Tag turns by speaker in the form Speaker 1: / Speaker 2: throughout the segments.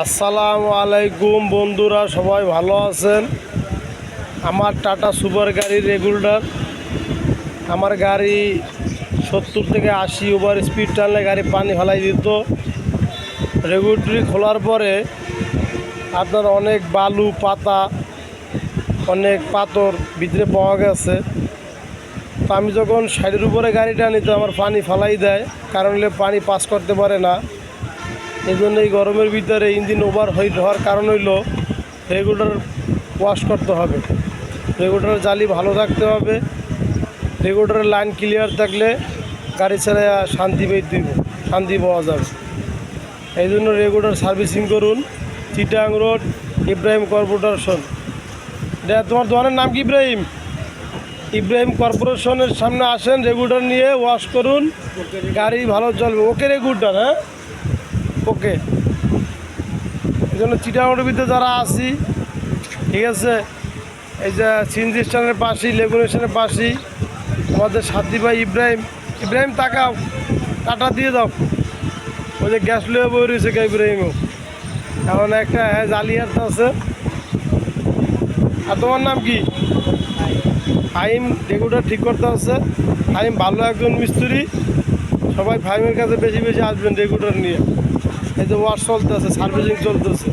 Speaker 1: আসসালামু আলাইকুম বন্ধুরা, সবাই ভালো আছেন? আমার টাটা সুপার গাড়ি রেগুলার। আমার গাড়ি সত্তর থেকে আশি ওভার স্পিড টানলে গাড়ি পানি ফেলাই দিত। রেগুলেটরি খোলার পরে আপনার অনেক বালু, পাতা, অনেক পাথর ভিতরে পাওয়া গেছে। তো আমি যখন সাইডের উপরে গাড়িটা নিতে আমার পানি ফালাই দেয়। কারণ পানি পাস করতে পারে না। এই জন্য এই গরমের ভিতরে ইঞ্জিন ওভার হিট হওয়ার কারণ হইল রেগুলার ওয়াশ করতে হবে। রেগুলার জালি ভালো থাকতে হবে। রেগুলারের লাইন ক্লিয়ার থাকলে গাড়ি ছেড়ে শান্তি পেয়ে দিব, শান্তি পাওয়া যাবে। এই জন্য রেগুলার সার্ভিসিং করুন। চিটাং রোড ইব্রাহিম কর্পোরেশন এটা তোমার দোকানের নাম কি ইব্রাহিম ইব্রাহিম কর্পোরেশনের সামনে আসেন রেগুলার নিয়ে ওয়াশ করুন। গাড়ি ভালো চলবে। ওকে রেগুলার হ্যাঁ? ওকে। এই জন্য চিটাগড়ের যারা আছি, ঠিক আছে, এই যে সিনজি স্ট্যান্ডের পাশেই লেগুন স্ট্যান্ডের পাশেই, আমাদের সাথী ভাই ইব্রাহিম ইব্রাহিম, তাকাও, টাটা দিয়ে দাও। ওই যে গ্যাস লিয়ে বই রয়েছে কে ইব্রাহিমও। এখন একটা হ্যাঁ জালিয়ার তো আছে। আর তোমার নাম কি? ফাইম রেগুটা ঠিক করতে হচ্ছে ফাইম ভালো একজন মিস্ত্রি। সবাই ফাইমের কাছে বেশি বেশি আসবেন রেগুলার নিয়ে। এই যে ওয়াশ চলতেছে, সার্ভিসিং চলতেছে।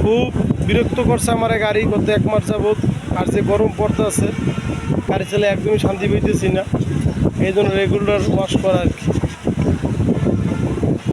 Speaker 1: খুব বিরক্ত করছে আমার গাড়ি, গত এক মাস যাবৎ। আর যে গরম পড়তেছে, গাড়ি চালে একদমই শান্তি পেতেছি না। এই জন্য রেগুলার ওয়াশ করা আর কি।